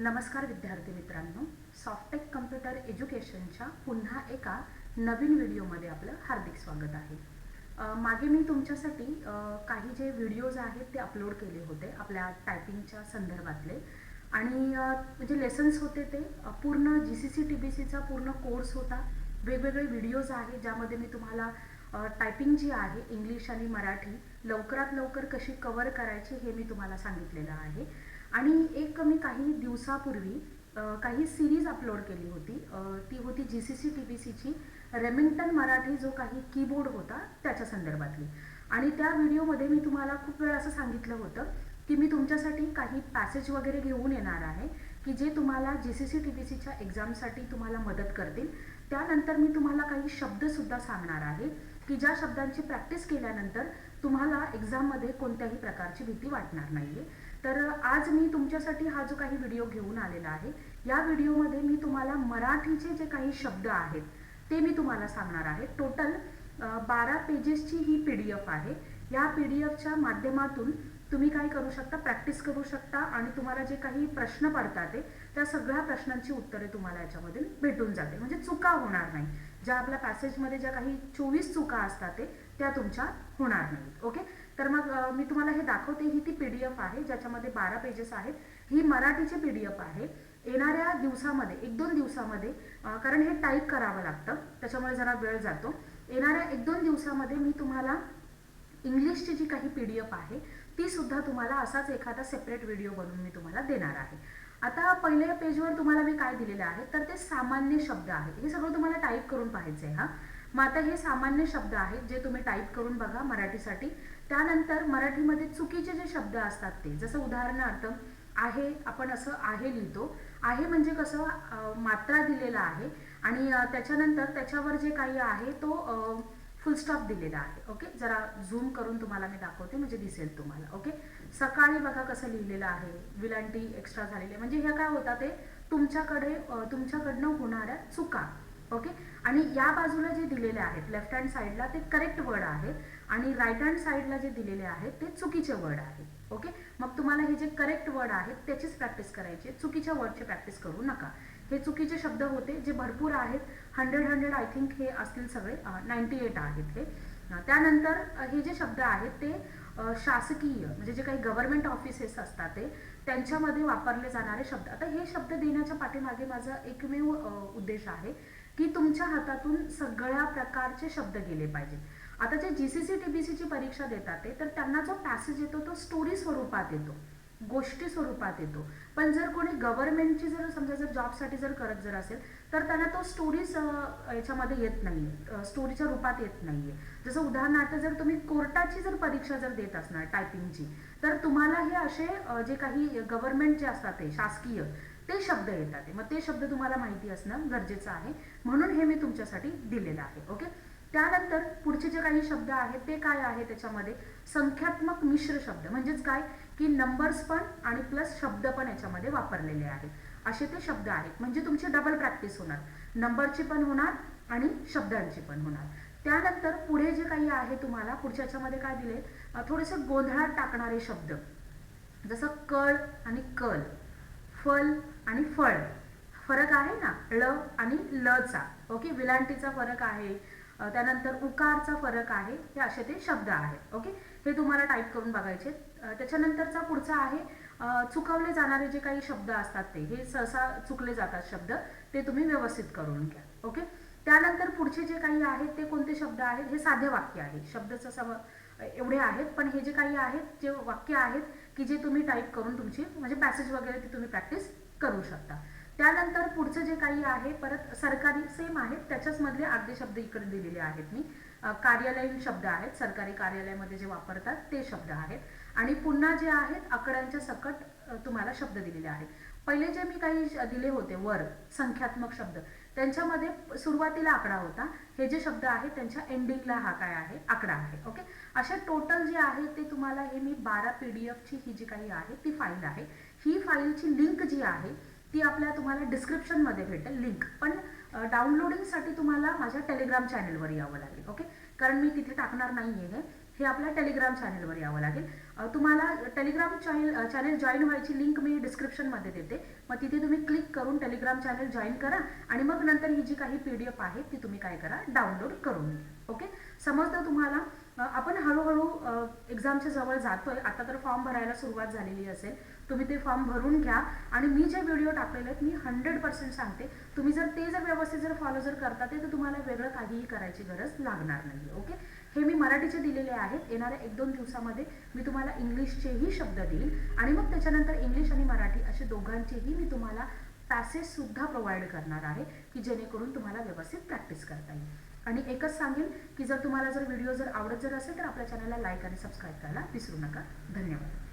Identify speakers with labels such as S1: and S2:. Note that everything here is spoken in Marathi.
S1: नमस्कार विद्यार्थी मित्रांनो सॉफ्टेक कम्प्युटर एज्युकेशनच्या पुन्हा एका नवीन व्हिडिओमध्ये आपलं हार्दिक स्वागत आहे. मागे मी तुमच्यासाठी काही जे व्हिडिओज आहेत ते अपलोड केले होते आपल्या टायपिंगच्या संदर्भातले. आणि जे म्हणजे लेसन्स होते ते पूर्ण G C C T B सीचा पूर्ण कोर्स होता. वेगवेगळे व्हिडिओज आहेत ज्यामध्ये मी तुम्हाला टायपिंग जी आहे इंग्लिश आणि मराठी लवकरात लवकर कशी कवर करायची हे मी तुम्हाला सांगितलेलं आहे. आणि एक मी काही दिवसापूर्वी काही सिरीज अपलोड केली होती. ती होती G C C T B सीची रेमिंग्टन मराठी जो काही कीबोर्ड होता त्याच्या संदर्भातली. आणि त्या व्हिडिओमध्ये मी तुम्हाला खूप वेळ असं सांगितलं होतं की मी तुमच्यासाठी काही पॅसेज वगैरे घेऊन येणार आहे की जे तुम्हाला G C C T B सीच्या एक्झामसाठी तुम्हाला मदत करतील. त्यानंतर मी तुम्हाला काही शब्दसुद्धा सांगणार आहे की ज्या शब्दांची प्रॅक्टिस केल्यानंतर तुम्हाला एक्झाममध्ये कोणत्याही प्रकारची भीती वाटणार नाही आहे तर आज मी तुमच्यासाठी हा जो काही व्हिडिओ घेऊन आलेला आहे या व्हिडिओमध्ये मी तुम्हाला मराठीचे जे काही शब्द आहेत ते मी तुम्हाला सांगणार आहे. टोटल बारा पेजेसची ही पी डी एफ आहे. या पी डी एफच्या माध्यमातून तुम्ही काय करू शकता प्रॅक्टिस करू शकता आणि तुम्हाला जे काही प्रश्न पडतात ते त्या सगळ्या प्रश्नांची उत्तरे तुम्हाला याच्यामध्ये भेटून जाते. म्हणजे चुका होणार नाही. ज्या आपल्या पॅसेजमध्ये ज्या काही चोवीस चुका असतात ते त्या तुमच्या होणार नाहीत. ओके तर मग मी तुम्हाला हे दाखवते. ही ती पी डी एफ आहे ज्याच्यामध्ये बारा पेजेस आहेत. ही मराठीची पी डी एफ आहे. येणाऱ्या दिवसामध्ये एक दोन दिवसामध्ये कारण हे टाईप करावं लागतं. त्याच्यामुळे जरा वेळ जातो. येणाऱ्या एक दोन दिवसामध्ये मी तुम्हाला इंग्लिशची जी काही पी डी एफ आहे ती सुद्धा तुम्हाला असाच एखादा सेपरेट व्हिडिओ बनवून मी तुम्हाला देणार आहे. आता पहिल्या पेजवर तुम्हाला मी काय दिलेलं आहे? तर ते सामान्य शब्द आहेत हे सगळं तुम्हाला टाईप करून पाहायचं आहे हा. मग आता हे सामान्य शब्द आहेत जे तुम्ही टाईप करून बघा मराठीसाठी. त्यानंतर मराठीमध्ये चुकीचे जे शब्द असतात ते जसं उदाहरणार्थ आहे आपण असं आहे लिहितो. आहे म्हणजे कसं मात्रा दिलेला आहे आणि त्याच्यानंतर त्याच्यावर जे काही आहे तो फुल स्टॉप दिलेला आहे. ओके जरा झूम करून तुम्हाला मी दाखवते म्हणजे दिसेल तुम्हाला. ओके सकाळी बघा कसं लिहिलेलं आहे. विलांटी एक्स्ट्रा झालेले म्हणजे ह्या काय होता ते? तुमच्याकडे तुमच्याकडनं होणाऱ्या चुका. ओके आणि या बाजूला जे दिलेले आहेत लेफ्ट हँड साईडला ते करेक्ट वर्ड आहे आणि राईट हँड साईडला जे दिलेले आहेत ते चुकीचे वर्ड आहेत ओके मग तुम्हाला हे जे करेक्ट वर्ड आहेत त्याचीच प्रॅक्टिस करायची चुकीच्या वर्डची प्रॅक्टिस करू नका. हे चुकीचे शब्द होते जे भरपूर आहेत. हंड्रेड हंड्रेड आय थिंक हे असतील सगळे. नाईन्टी एट आहेत हे. त्यानंतर हे जे शब्द आहेत ते शासकीय म्हणजे जे काही गव्हर्नमेंट ऑफिसेस असतात ते त्यांच्यामध्ये वापरले जाणारे शब्द. आता हे शब्द देण्याच्या पाठीमागे माझा एकमेव उद्देश आहे. की तुमच्या हातातून सगळ्या प्रकारचे शब्द गेले पाहिजेत. आता जे G C C T B सीची परीक्षा देतात ते तर त्यांना जो पॅसेज येतो तो स्टोरी स्वरूपात येतो. गोष्टी स्वरूपात येतो. पण जर कोणी गव्हर्नमेंटची जर समजा जर जॉबसाठी जर करत जर असेल तर त्यांना तो स्टोरीज याच्यामध्ये येत नाहीये. स्टोरीच्या रूपात येत नाहीये. जसं उदाहरणार्थ जर तुम्ही कोर्टाची जर परीक्षा जर देत असणार टायपिंगची तर तुम्हाला हे असे जे काही गव्हर्नमेंट जे असतात ते शासकीय ते शब्द येतात. मग ते शब्द तुम्हाला माहिती असणं गरजेचं आहे. म्हणून हे मी तुमच्यासाठी दिलेलं आहे. ओके? त्यानंतर पुढचे जे काही शब्द आहेत ते काय आहे त्याच्यामध्ये? संख्यात्मक मिश्र शब्द. म्हणजेच काय? की नंबर्स पण आणि प्लस शब्द पण याच्यामध्ये वापरलेले आहेत. असे ते शब्द आहेत. म्हणजे तुमची डबल प्रॅक्टिस होणार. नंबरची पण होणार आणि शब्दांची पण होणार. त्यानंतर पुढे जे काही आहे तुम्हाला पुढच्या याच्यामध्ये काय दिले? थोडेसे गोंधळात टाकणारे शब्द. जसं कळ आणि कल फल आणि फळ. फरक आहे ना? ळ आणि लचा. ओके? विलांटीचा फरक आहे. त्यानंतर उकारचा फरक आहे हे असे ते शब्द आहेत ओके? हे तुम्हाला टाईप करून बघायचे. त्याच्यानंतरचा पुढचा आहे चुकवले जाणारे जे काही शब्द असतात ते हे सहसा चुकले जातात शब्द ते तुम्ही व्यवस्थित करून घ्या ओके? त्यानंतर पुढचे जे काही आहेत ते कोणते शब्द आहेत? हे साधे वाक्य आहे. शब्दचं सम एवढे आहेत पण हे जे काही आहेत जे वाक्य आहेत की जे तुम्ही टाईप करून तुमची म्हणजे पॅसेज वगैरे ते तुम्ही प्रॅक्टिस करू शकता. त्यानंतर पुढचं जे काही आहे परत सरकारी सेम आहेत त्याच्याच मधले अर्धे शब्द इकडे दिलेले आहेत मी. कार्यालयीन शब्द आहेत सरकारी कार्यालयामध्ये जे वापरतात ते शब्द आहेत. आणि पुन्हा जे आहेत आकड्यांच्या सकट तुम्हाला शब्द दिलेले आहेत. पहिले जे मी काही दिले होते वर संख्यात्मक शब्द त्यांच्यामध्ये सुरुवातीला आकडा होता. हे जे शब्द आहेत त्यांच्या एंडिंगला हा काय आहे? आकडा आहे ओके अशा टोटल जे आहे ते तुम्हाला हे मी बारा पी डी एफची ही जी काही आहे ती फाईल आहे. ही फाईलची लिंक जी आहे ती आपल्या तुम्हाला डिस्क्रिप्शनमध्ये भेटेल लिंक पण डाउनलोडिंगसाठी तुम्हाला माझ्या टेलिग्राम चॅनेलवर यावं लागेल ओके कारण मी तिथे टाकणार नाही आहे हे आपल्या टेलिग्राम चॅनेलवर यावं लागेल. तुम्हाला टेलिग्राम चॅनल चॅनेल जॉईन व्हायची लिंक मी डिस्क्रिप्शनमध्ये देते. मग तिथे तुम्ही क्लिक करून टेलिग्राम चॅनेल जॉईन करा आणि मग नंतर ही जी काही पी डी एफ आहे ती तुम्ही काय करा डाउनलोड करून ओके समजलं तुम्हाला? आपण हळूहळू एक्झामच्या जवळ जातोय. आता तर फॉर्म भरायला सुरुवात झालेली असेल. तुम्ही ते फॉर्म भरून घ्या. आणि मी जे व्हिडिओ टाकलेले आहेत मी हंड्रेड पर्सेंट सांगते. तुम्ही जर ते जर व्यवस्थित जर फॉलो जर करता ते तर तुम्हाला वेगळं काहीही करायची गरज लागणार नाही ओके हे मी मराठीचे दिलेले आहेत. येणाऱ्या एक दोन दिवसामध्ये मी तुम्हाला इंग्लिशचेही शब्द देईल. आणि मग त्याच्यानंतर इंग्लिश आणि मराठी असे दोघांचेही मी तुम्हाला पॅसेज सुद्धा प्रोव्हाइड करणार आहे की जेणेकरून तुम्हाला व्यवस्थित प्रॅक्टिस करता येईल. आणि एकच सांगेन की जर तुम्हाला जर व्हिडिओ जर आवडत जर असेल तर आपल्या चॅनलला लाईक आणि सबस्क्राईब करायला विसरू नका. धन्यवाद.